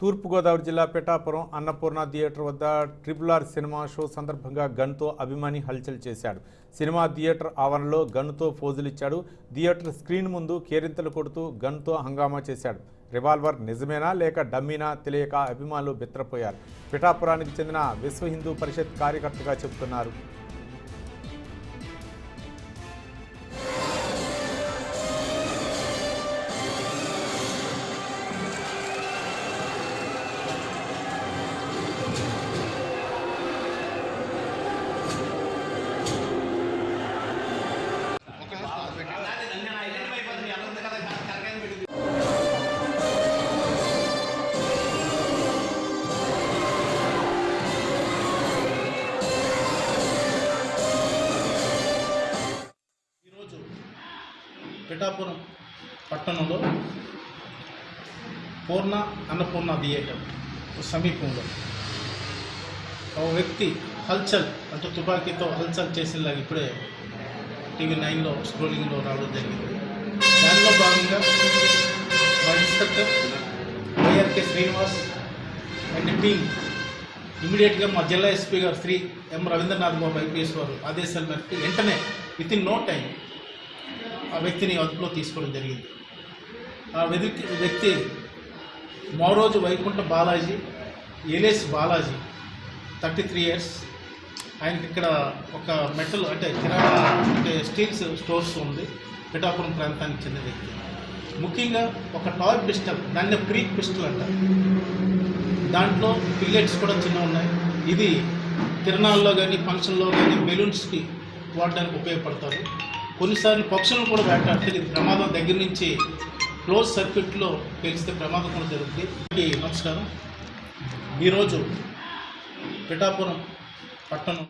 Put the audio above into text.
తూర్పుగోదావరి జిల్లా పిఠాపురం అన్నపూర్ణ థియేటర్ వద్ద triple R cinema show సందర్భంగా గన్తో అభిమాని హల్చల్ చేశాడు. సినిమా థియేటర్ ఆవరణలో గన్తో ఫోజులిచ్చాడు థియేటర్ స్క్రీన్ ముందు కేరింతలు కొడుతూ గన్తో హంగామా చేశాడు. రివాల్వర్ నిజమేనా లేక డమ్మీనా తెలియక అభిమానులు బిత్రపోయారు. పిఠాపురానికి చెందిన విశ్వ హిందూ పరిషత్ కార్యకర్తగా చెబుతున్నారు. పిఠాపురం పట్టణంలో పూర్ణ అన్నపూర్ణ థియేటర్ సమీపంలో. ఒక వ్యక్తి హల్చల్ అంటే తుపాకీతో హల్చల్ చేసేలాగా ఇప్పుడే టీవీ నైన్లో స్క్రోలింగ్లో రావడం జరిగింది. దానిలో భాగంగా మా inspector YRK Srinivas and team ఇమీడియట్గా మా జిల్లా ఎస్పీ గారు శ్రీ ఎం రవీంద్రనాథ్ బాబు ఐపీఎస్ వారు ఆదేశాల మేరకు వెంటనే విత్ ఇన్ నో టైం ఆ వ్యక్తిని అదుపులో తీసుకోవడం జరిగింది. ఆ వ్యక్తి వ్యక్తి మరోజు Vaikuntha Balaji alias Balaji thirty three years. ఆయనకి ఇక్కడ ఒక మెటల్ అంటే కిరాణా అంటే స్టీల్స్ స్టోర్స్ ఉంది. పిఠాపురం ప్రాంతానికి చెందిన వ్యక్తి. ముఖ్యంగా ఒక టాయ్ పిస్టల్ దాన్ని ప్రీక్ పిస్టల్ అంటారు. దాంట్లో పిల్లెట్స్ కూడా చిన్న ఉన్నాయి. ఇది తిరణాల్లో కానీ ఫంక్షన్లో కానీ బెలూన్స్కి వాడడానికి ఉపయోగపడతారు. కొన్నిసార్లు పక్షులను కూడా వేటాడితే ఇది ప్రమాదం దగ్గర నుంచి క్లోజ్ సర్క్యూట్లో పేలిస్తే ప్రమాదం కూడా జరుగుతుంది. ఈ నమస్కారం. ఈరోజు పిఠాపురం పట్టణంలో